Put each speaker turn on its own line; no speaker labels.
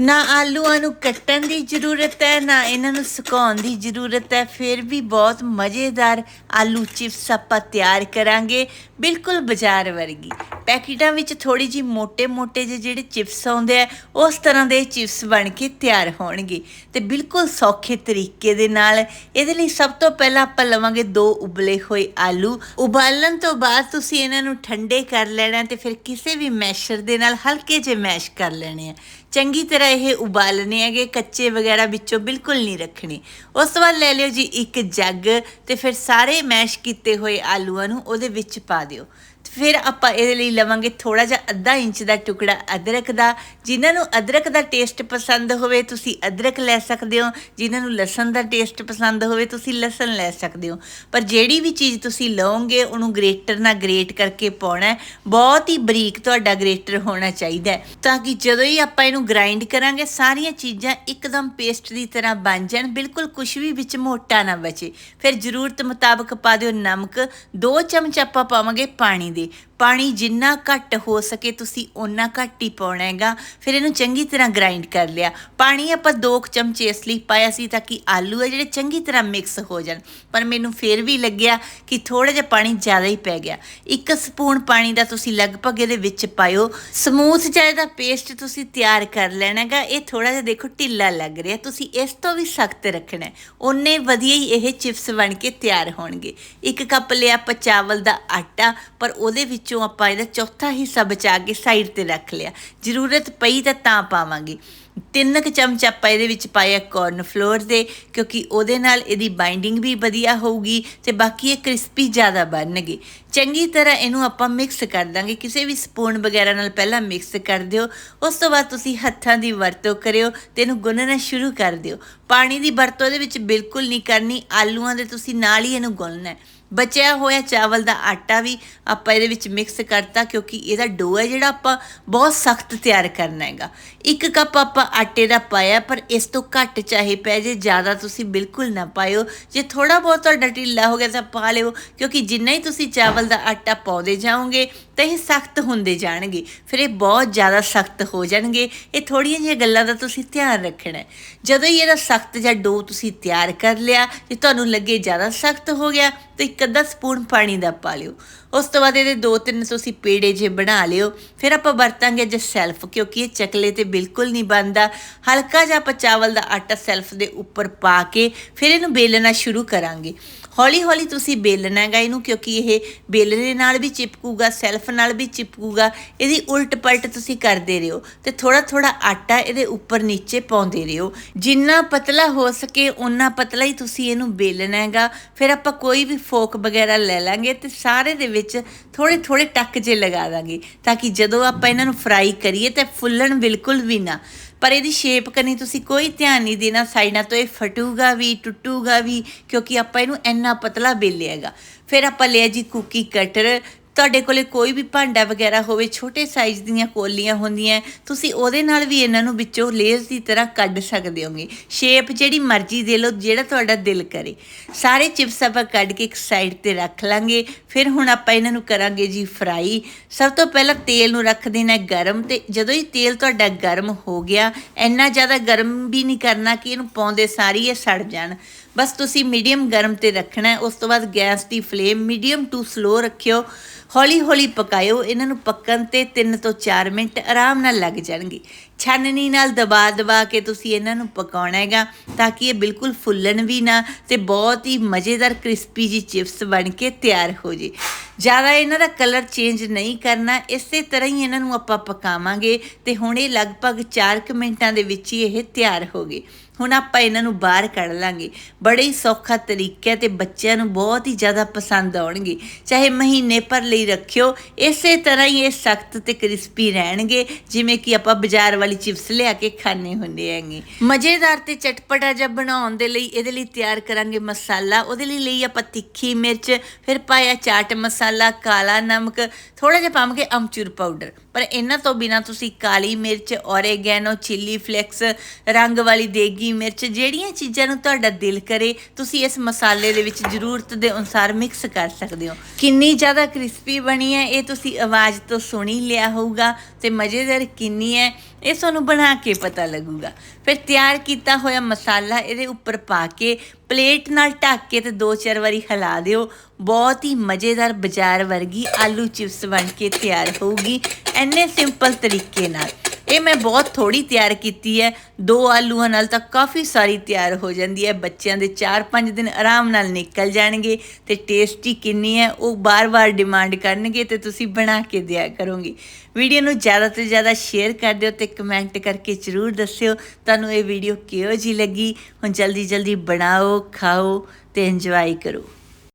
ਨਾ ਆਲੂਆਂ ਨੂੰ ਕੱਟਣ ਦੀ ਜ਼ਰੂਰਤ ਹੈ, ਨਾ ਇਹਨਾਂ ਨੂੰ ਸੁਕਾਉਣ ਦੀ ਜ਼ਰੂਰਤ ਹੈ। ਫਿਰ ਵੀ ਬਹੁਤ ਮਜ਼ੇਦਾਰ ਆਲੂ ਚਿਪਸ ਆਪਾਂ ਤਿਆਰ ਕਰਾਂਗੇ, ਬਿਲਕੁਲ ਬਾਜ਼ਾਰ ਵਰਗੀ। ਪੈਕਟਾਂ ਵਿੱਚ ਥੋੜੀ ਜੀ ਮੋਟੇ ਜਿਹੇ ਜਿਹੜੇ ਚਿਪਸ ਆਉਂਦੇ ਆ, ਉਸ ਤਰ੍ਹਾਂ ਦੇ ਚਿਪਸ ਬਣ ਕੇ ਤਿਆਰ ਹੋਣਗੇ। ਤੇ ਬਿਲਕੁਲ ਸੌਖੇ ਤਰੀਕੇ ਦੇ ਨਾਲ ਇਹਦੇ ਲਈ ਸਭ ਤੋਂ ਪਹਿਲਾਂ ਆਪਾਂ ਲਵਾਂਗੇ ਦੋ ਉਬਲੇ ਹੋਏ ਆਲੂ। ਉਬਾਲਣ ਤੋਂ ਬਾਅਦ ਤੁਸੀਂ ਇਹਨਾਂ ਨੂੰ ਠੰਡੇ ਕਰ ਲੈਣਾ ਤੇ ਫਿਰ ਕਿਸੇ ਵੀ ਮੈਸ਼ਰ ਦੇ ਨਾਲ ਹਲਕੇ ਜਿਹੇ ਮੈਸ਼ ਕਰ ਲੈਣੇ ਆ। ਚੰਗੀ ਤਰ੍ਹਾਂ ਇਹ ਉਬਾਲਨੇ ਹੈਗੇ, ਕੱਚੇ ਵਗੈਰਾ ਵਿੱਚੋਂ ਬਿਲਕੁਲ ਨਹੀਂ ਰੱਖਣੇ। ਉਸ ਤੋਂ ਬਾਅਦ ਲੈ ਲਿਓ ਜੀ ਇੱਕ ਜੱਗ ਤੇ ਫਿਰ ਸਾਰੇ ਮੈਸ਼ ਕੀਤੇ ਹੋਏ ਆਲੂਆਂ ਨੂੰ ਉਹਦੇ ਵਿੱਚ ਪਾ ਦਿਓ। ਫਿਰ ਆਪਾਂ ਇਹਦੇ ਲਈ ਲਵਾਂਗੇ ਥੋੜਾ ਜਿਹਾ ਅੱਧਾ ਇੰਚ ਦਾ ਟੁਕੜਾ ਅਦਰਕ ਦਾ। ਜਿਨ੍ਹਾਂ ਨੂੰ ਅਦਰਕ ਦਾ ਟੇਸਟ ਪਸੰਦ ਹੋਵੇ, ਤੁਸੀਂ ਅਦਰਕ ਲੈ ਸਕਦੇ ਹੋ। ਜਿਨ੍ਹਾਂ ਨੂੰ ਲਸਣ ਦਾ ਟੇਸਟ ਪਸੰਦ ਹੋਵੇ, ਤੁਸੀਂ ਲਸਣ ਲੈ ਸਕਦੇ ਹੋ। ਪਰ ਜਿਹੜੀ ਵੀ ਚੀਜ਼ ਤੁਸੀਂ ਲਓਗੇ, ਉਹਨੂੰ ਗ੍ਰੇਟਰ ਨਾਲ ਗ੍ਰੇਟ ਕਰਕੇ ਪਾਉਣਾ ਬਹੁਤ ਹੀ ਬਰੀਕ ਤੁਹਾਡਾ ਗ੍ਰੇਟਰ ਹੋਣਾ ਚਾਹੀਦਾ ਹੈ। ਤਾਂ ਕਿ ਜਦੋਂ ਹੀ ਆਪਾਂ ਇਹਨੂੰ ਗ੍ਰਾਈਂਡ ਕਰਾਂਗੇ, ਸਾਰੀਆਂ ਚੀਜ਼ਾਂ ਇੱਕਦਮ ਪੇਸਟ ਦੀ ਤਰ੍ਹਾਂ ਬਣ ਜਾਣ। ਬਿਲਕੁਲ ਕੁਝ ਵੀ ਵਿੱਚ ਮੋਟਾ ਨਾ ਬਚੇ। ਫਿਰ ਜ਼ਰੂਰਤ ਮੁਤਾਬਕ ਪਾ ਦਿਓ ਨਮਕ। 2 ਚਮਚ ਆਪਾਂ ਪਾਵਾਂਗੇ ਪਾਣੀ ਦੇ ਪਾਣੀ ਜਿੰਨਾ ਘੱਟ ਹੋ ਸਕੇ ਤੁਸੀਂ ਓਨਾ ਘੱਟ ਹੀ ਪਾਉਣਾ ਹੈਗਾ। ਫਿਰ ਇਹਨੂੰ ਚੰਗੀ ਤਰ੍ਹਾਂ ਗ੍ਰਾਈਂਡ ਕਰ ਲਿਆ। ਪਾਣੀ ਆਪਾਂ 2 ਚਮਚੇ ਇਸ ਲਈ ਪਾਇਆ ਸੀ ਤਾਂ ਕਿ ਆਲੂ ਹੈ ਜਿਹੜੇ ਚੰਗੀ ਤਰ੍ਹਾਂ ਮਿਕਸ ਹੋ ਜਾਣ। ਪਰ ਮੈਨੂੰ ਫਿਰ ਵੀ ਲੱਗਿਆ ਕਿ ਥੋੜਾ ਜਿਹਾ ਪਾਣੀ ਜ਼ਿਆਦਾ ਹੀ ਪੈ ਗਿਆ। ਇੱਕ ਸਪੂਨ ਪਾਣੀ ਦਾ ਤੁਸੀਂ ਲਗਭਗ ਇਹਦੇ ਵਿੱਚ ਪਾਇਓ। ਸਮੂਥ ਜਿਹਾ ਇਹਦਾ ਪੇਸਟ ਤੁਸੀਂ ਤਿਆਰ ਕਰ ਲੈਣਾ ਹੈਗਾ। ਇਹ ਥੋੜਾ ਜਿਹਾ ਦੇਖੋ ਢਿੱਲਾ ਲੱਗ ਰਿਹਾ। ਤੁਸੀਂ ਇਸ ਤੋਂ ਵੀ ਸਖਤ ਰੱਖਣਾ ਹੈ। ਉਹਨੇ ਵਧੀਆ ਹੀ ਇਹ ਚਿਪਸ ਬਣ ਕੇ ਤਿਆਰ ਹੋਣਗੇ। ਇੱਕ ਕੱਪ ਲਿਆ ਆਪਾਂ ਚਾਵਲ ਦਾ ਆਟਾ, ਪਰ ਉਹਦੇ ਵਿੱਚ ਆਪਾਂ ਇਹਦਾ ਚੌਥਾ ਹਿੱਸਾ ਬਚਾ ਕੇ ਸਾਈਡ ਤੇ ਰੱਖ ਲਿਆ। ਜ਼ਰੂਰਤ ਪਈ ਤਾਂ ਤਾਂ ਪਾਵਾਂਗੇ। ਤਿੰਨ ਕੁ ਚਮਚ ਆਪਾਂ ਇਹਦੇ ਵਿੱਚ ਪਾਇਆ ਕੋਰਨ ਫਲੋਰ ਦੇ, ਕਿਉਂਕਿ ਉਹਦੇ ਨਾਲ ਇਹਦੀ ਬਾਈਂਡਿੰਗ ਵੀ ਵਧੀਆ ਹੋਊਗੀ ਤੇ ਬਾਕੀ ਇਹ ਕ੍ਰਿਸਪੀ ਜ਼ਿਆਦਾ ਬਣਨਗੇ। ਚੰਗੀ ਤਰ੍ਹਾਂ ਇਹਨੂੰ ਆਪਾਂ ਮਿਕਸ ਕਰ ਦਾਂਗੇ। ਕਿਸੇ ਵੀ ਸਪੂਨ ਵਗੈਰਾ ਨਾਲ ਪਹਿਲਾਂ ਮਿਕਸ ਕਰ ਦਿਓ। ਉਸ ਤੋਂ ਬਾਅਦ ਤੁਸੀਂ ਹੱਥਾਂ ਦੀ ਵਰਤੋਂ ਕਰਿਓ ਤੇ ਇਹਨੂੰ ਗੁੰਨਣਾ ਸ਼ੁਰੂ ਕਰ ਦਿਓ। ਪਾਣੀ ਦੀ ਵਰਤੋਂ ਇਹਦੇ ਵਿੱਚ ਬਿਲਕੁਲ ਨਹੀਂ ਕਰਨੀ। ਆਲੂਆਂ ਦੇ ਤੁਸੀਂ ਨਾਲ ਹੀ ਇਹਨੂੰ ਗੁੰਨਣਾ ਹੈ। ਬਚਿਆ ਹੋਇਆ ਚਾਵਲ ਦਾ ਆਟਾ ਵੀ ਆਪਾਂ ਇਹਦੇ ਵਿੱਚ ਮਿਕਸ ਕਰਤਾ ਕਿਉਂਕਿ ਇਹਦਾ ਡੋ ਹੈ ਜਿਹੜਾ ਆਪਾਂ ਬਹੁਤ ਸਖਤ ਤਿਆਰ ਕਰਨਾ ਹੈਗਾ। ਇੱਕ ਕੱਪ ਆਪਾਂ ਆਟੇ ਦਾ ਪਾਇਆ ਪਰ ਇਸ ਤੋਂ ਘੱਟ ਚਾਹੇ ਪੈ ਜੇ, ਜ਼ਿਆਦਾ ਤੁਸੀਂ ਬਿਲਕੁਲ ਨਾ ਪਾਇਓ। ਜੇ ਥੋੜਾ ਬਹੁਤ ਤੁਹਾਡਾ ਢਿੱਲਾ ਹੋ ਗਿਆ ਤਾਂ ਪਾ ਲਿਓ ਕਿਉਂਕਿ ਜਿੰਨਾ ਹੀ ਤੁਸੀਂ ਚਾਵਲ ਦਾ ਆਟਾ ਪਾਉਂਦੇ ਜਾਓਗੇ ਤਾਂ ਇਹ ਸਖਤ ਹੁੰਦੇ ਜਾਣਗੇ। ਫਿਰ ਇਹ ਬਹੁਤ ਜ਼ਿਆਦਾ ਸਖਤ ਹੋ ਜਾਣਗੇ। ਇਹ ਥੋੜੀਆਂ ਜਿਹੀਆਂ ਗੱਲਾਂ ਦਾ ਤੁਸੀਂ ਧਿਆਨ ਰੱਖਣਾ ਜਦੋਂ ਹੀ ਇਹਦਾ ਸਖਤ ਜਾਂ ਡੋ ਤੁਸੀਂ ਤਿਆਰ ਕਰ ਲਿਆ, ਜੇ ਤੁਹਾਨੂੰ ਲੱਗੇ ਜ਼ਿਆਦਾ ਸਖਤ ਹੋ ਗਿਆ, ਤਾਂ ਇੱਕ ਅੱਧਾ ਸਪੂਨ ਪਾਣੀ ਦਾ ਪਾ ਲਿਓ। ਉਸ ਤੋਂ ਬਾਅਦ ਇਹਦੇ ਦੋ ਤਿੰਨ ਤੁਸੀਂ ਪੇੜੇ ਜੇ ਬਣਾ ਲਿਓ। ਫਿਰ ਆਪਾਂ ਵਰਤਾਂਗੇ ਜੇ ਸੈਲਫ, ਕਿਉਂਕਿ ਇਹ ਚਕਲੇ ਤੇ ਬਿਲਕੁਲ ਨਹੀਂ ਬਣਦਾ। ਹਲਕਾ ਜਿਹਾ ਆਪਾਂ ਚਾਵਲ ਦਾ ਆਟਾ ਸੈਲਫ ਦੇ ਉੱਪਰ ਪਾ ਕੇ ਫਿਰ ਇਹਨੂੰ ਬੇਲਣਾ ਸ਼ੁਰੂ ਕਰਾਂਗੇ। ਹੌਲੀ ਹੌਲੀ ਤੁਸੀਂ ਬੇਲਣਾ ਹੈਗਾ ਇਹਨੂੰ, ਕਿਉਂਕਿ ਇਹ ਬੇਲਣੇ ਨਾਲ ਵੀ ਚਿਪਕੂਗਾ ਸੈਲਫ। ਨਾਲ ਵੀ ਚਿਪਕੂਗਾ, ਇਹਦੀ ਉਲਟ ਪਲਟ ਤੁਸੀਂ ਕਰਦੇ ਰਹੋ ਤੇ ਥੋੜਾ ਥੋੜਾ ਆਟਾ ਇਹਦੇ ਉੱਪਰ ਨੀਚੇ ਪਾਉਂਦੇ ਰਹੋ। ਜਿੰਨਾ ਪਤਲਾ ਹੋ ਸਕੇ ਉਨਾ ਪਤਲਾ ਹੀ ਤੁਸੀਂ ਇਹਨੂੰ ਬੇਲਣਾ ਹੈਗਾ। ਫਿਰ ਆਪਾਂ ਕੋਈ ਵੀ ਫੋਕ ਵਗੈਰਾ ਲੈ ਲਾਂਗੇ ਤੇ ਸਾਰੇ ਦੇ ਵਿੱਚ ਥੋੜੇ ਥੋੜੇ ਟੱਕ ਜੇ ਲਗਾ ਦਾਂਗੇ ਤਾਂ ਕਿ ਜਦੋਂ ਆਪਾਂ ਇਹਨਾਂ ਨੂੰ ਫਰਾਈ ਕਰੀਏ ਤੇ ਫੁੱਲਣ ਬਿਲਕੁਲ ਵੀ ਨਾ। ਪਰ ਇਹਦੀ ਸ਼ੇਪ ਕਰਨੀ ਤੁਸੀਂ ਕੋਈ ਧਿਆਨ ਨਹੀਂ ਦੇਣਾ, ਸਾਈਡਾਂ ਤੋਂ ਇਹ ਫਟੂਗਾ ਵੀ, ਟੁੱਟੂਗਾ ਵੀ, ਕਿਉਂਕਿ ਆਪਾਂ ਇਹਨੂੰ ਇੰਨਾ ਪਤਲਾ ਬੇਲਿਆਗਾ ਫਿਰ ਆਪਾਂ ਲਿਆ ਜੀ ਕੁਕੀ ਕਟਰ ਤੁਹਾਡੇ ਕੋਲੇ ਕੋਈ ਵੀ ਭਾਂਡਾ ਵਗੈਰਾ ਹੋਵੇ, ਛੋਟੇ ਸਾਈਜ਼ ਦੀਆਂ ਕੋਲੀਆਂ ਹੁੰਦੀਆਂ, ਤੁਸੀਂ ਉਹਦੇ ਨਾਲ ਵੀ ਇਹਨਾਂ ਨੂੰ ਵਿੱਚੋਂ ਲੇਜ਼ ਦੀ ਤਰ੍ਹਾਂ ਕੱਢ ਸਕਦੇ ਹੋਗੇ। ਸ਼ੇਪ ਜਿਹੜੀ ਮਰਜ਼ੀ ਦੇ ਲਓ, ਜਿਹੜਾ ਤੁਹਾਡਾ ਦਿਲ ਕਰੇ। ਸਾਰੇ ਚਿਪਸ ਆਪਾਂ ਕੱਢ ਕੇ ਇੱਕ ਸਾਈਡ ਤੇ ਰੱਖ ਲਾਂਗੇ। ਫਿਰ ਹੁਣ ਆਪਾਂ ਇਹਨਾਂ ਨੂੰ ਕਰਾਂਗੇ ਜੀ ਫਰਾਈ। ਸਭ ਤੋਂ ਪਹਿਲਾਂ ਤੇਲ ਨੂੰ ਰੱਖ ਦੇਣਾ ਗਰਮ ਤੇ ਜਦੋਂ ਹੀ ਤੇਲ ਤੁਹਾਡਾ ਗਰਮ ਹੋ ਗਿਆ, ਇੰਨਾ ਜ਼ਿਆਦਾ ਗਰਮ ਵੀ ਨਹੀਂ ਕਰਨਾ ਕਿ ਇਹਨੂੰ ਪਾਉਂਦੇ ਸਾਰੀ ਇਹ ਸੜ ਜਾਣ। ਬਸ ਤੁਸੀਂ ਮੀਡੀਅਮ ਗਰਮ ਤੇ ਰੱਖਣਾ ਹੈ, ਉਸ ਤੋਂ ਬਾਅਦ ਗੈਸ ਦੀ ਫਲੇਮ ਮੀਡੀਅਮ ਟੂ ਸਲੋ ਰੱਖਿਓ। ਹੌਲੀ ਹੌਲੀ ਪਕਾਇਓ, ਇਹਨਾਂ ਨੂੰ ਪੱਕਣ ਤੇ 3 ਤੋਂ 4 ਮਿੰਟ ਆਰਾਮ ਨਾਲ ਲੱਗ ਜਾਣਗੇ। ਛਾਨਣੀ ਨਾਲ ਦਬਾ ਦਬਾ ਕੇ ਤੁਸੀਂ ਇਹਨਾਂ ਨੂੰ ਪਕਾਉਣਾ ਹੈਗਾ ਤਾਂ ਕਿ ਇਹ ਬਿਲਕੁਲ ਫੁੱਲਣ ਵੀ ਨਾ ਤੇ ਬਹੁਤ ਹੀ ਮਜ਼ੇਦਾਰ ਕ੍ਰਿਸਪੀ ਜੀ ਚਿਪਸ ਬਣ ਕੇ ਤਿਆਰ ਹੋ ਜੇ। ਜ਼ਿਆਦਾ ਇਹਨਾਂ ਦਾ ਕਲਰ ਚੇਂਜ ਨਹੀਂ ਕਰਨਾ, ਇਸੇ ਤਰ੍ਹਾਂ ਹੀ ਇਹਨਾਂ ਨੂੰ ਆਪਾਂ ਪਕਾਵਾਂਗੇ ਤੇ ਹੁਣ ਇਹ ਲਗਭਗ 4 ਮਿੰਟਾਂ ਦੇ ਵਿੱਚ ਹੀ ਇਹ ਤਿਆਰ ਹੋ ਗਏ। ਹੁਣ ਆਪਾਂ ਇਹਨਾਂ ਨੂੰ ਬਾਹਰ ਕੱਢ ਲਾਂਗੇ। ਬੜੇ ਹੀ ਸੌਖਾ ਤਰੀਕਾ ਤੇ ਬੱਚਿਆਂ ਨੂੰ ਬਹੁਤ ਹੀ ਜ਼ਿਆਦਾ ਪਸੰਦ ਆਉਣਗੇ। ਚਾਹੇ ਮਹੀਨੇ ਪਰ ਲਈ ਰੱਖਿਓ, ਇਸੇ ਤਰ੍ਹਾਂ ਹੀ ਇਹ ਸਖਤ ਤੇ ਕ੍ਰਿਸਪੀ ਰਹਿਣਗੇ, ਜਿਵੇਂ ਕਿ ਆਪਾਂ ਬਾਜ਼ਾਰ ਵਾਲੀ ਚਿਪਸ ਲਿਆ ਕੇ ਖਾਣੇ ਹੁੰਦੇ ਹੈਗੇ। ਮਜ਼ੇਦਾਰ ਤੇ ਚਟਪਟਾ ਜਿਹਾ ਬਣਾਉਣ ਦੇ ਲਈ ਇਹਦੇ ਲਈ ਤਿਆਰ ਕਰਾਂਗੇ ਮਸਾਲਾ। ਉਹਦੇ ਲਈ ਲਈ ਆਪਾਂ ਤਿੱਖੀ ਮਿਰਚ, ਫਿਰ ਪਾਇਆ ਚਾਟ ਮਸਾਲਾ ਕਾਲਾ ਨਮਕ ਥੋੜਾ ਜਿਹਾ ਪਾਵਾਂਗੇ ਅਮਚੂਰ ਪਾਊਡਰ ਪਰ ਇਹਨਾਂ ਤੋਂ ਬਿਨਾ ਤੁਸੀਂ ਕਾਲੀ ਮਿਰਚ ਔਰੇਗੈਨੋ ਚਿੱਲੀ ਫਲੇਕਸ ਰੰਗ ਵਾਲੀ ਦੇਗੀ ਮਿਰਚ, ਜਿਹੜੀਆਂ ਚੀਜ਼ਾਂ ਨੂੰ ਤੁਹਾਡਾ ਦਿਲ ਕਰੇ, ਤੁਸੀਂ ਇਸ ਮਸਾਲੇ ਦੇ ਵਿੱਚ ਜ਼ਰੂਰਤ ਦੇ ਅਨੁਸਾਰ ਮਿਕਸ ਕਰ ਸਕਦੇ ਹੋ। ਕਿੰਨੀ ਜ਼ਿਆਦਾ ਕ੍ਰਿਸਪੀ ਬਣੀ ਹੈ, ਇਹ ਤੁਸੀਂ ਆਵਾਜ਼ ਤੋਂ ਸੁਣੀ ਲਿਆ ਹੋਊਗਾ ਤੇ ਮਜ਼ੇਦਾਰ ਕਿੰਨੀ ਹੈ, ਇਹ ਤੁਹਾਨੂੰ ਬਣਾ ਕੇ ਪਤਾ ਲੱਗੂਗਾ। ਫਿਰ ਤਿਆਰ ਕੀਤਾ ਹੋਇਆ ਮਸਾਲਾ ਇਹਦੇ ਉੱਪਰ ਪਾ ਕੇ, ਪਲੇਟ ਨਾਲ ਢੱਕ ਕੇ ਤੇ ਦੋ ਚਾਰ ਵਾਰੀ ਹਿਲਾ ਦਿਓ। ਬਹੁਤ ਹੀ ਮਜ਼ੇਦਾਰ ਬਾਜ਼ਾਰ ਵਰਗੀ ਆਲੂ ਚਿਪਸ ਬਣ ਕੇ ਤਿਆਰ ਹੋਊਗੀ। ਐਨੇ ਸਿੰਪਲ ਤਰੀਕੇ ਨਾਲ। ਇਹ ਮੈਂ ਬਹੁਤ ਥੋੜੀ ਤਿਆਰ ਕੀਤੀ ਹੈ। ਦੋ ਆਲੂਆਂ ਨਾਲ ਤਾਂ ਕਾਫੀ ਸਾਰੀ ਤਿਆਰ ਹੋ ਜਾਂਦੀ ਹੈ। ਬੱਚਿਆਂ ਦੇ 4-5 ਦਿਨ ਆਰਾਮ ਨਾਲ ਨਿਕਲ ਜਾਣਗੇ ਤੇ ਟੇਸਟੀ ਕਿੰਨੀ ਹੈ, ਉਹ ਬਾਰ-ਬਾਰ ਡਿਮਾਂਡ ਕਰਨਗੇ ਤੇ ਤੁਸੀਂ ਬਣਾ ਕੇ ਦਿਆ ਕਰੋਗੇ। ਵੀਡੀਓ ਨੂੰ ਜ਼ਿਆਦਾ ਤੋਂ ਜ਼ਿਆਦਾ ਸ਼ੇਅਰ ਕਰ ਦਿਓ ਤੇ ਕਮੈਂਟ ਕਰਕੇ ਜ਼ਰੂਰ ਦੱਸਿਓ, ਤੁਹਾਨੂੰ ਇਹ ਵੀਡੀਓ ਕਿਹੋ ਜੀ ਲੱਗੀ? ਹੁਣ ਜਲਦੀ ਜਲਦੀ ਬਣਾਓ, ਖਾਓ ਤੇ ਇੰਜੋਏ ਕਰੋ।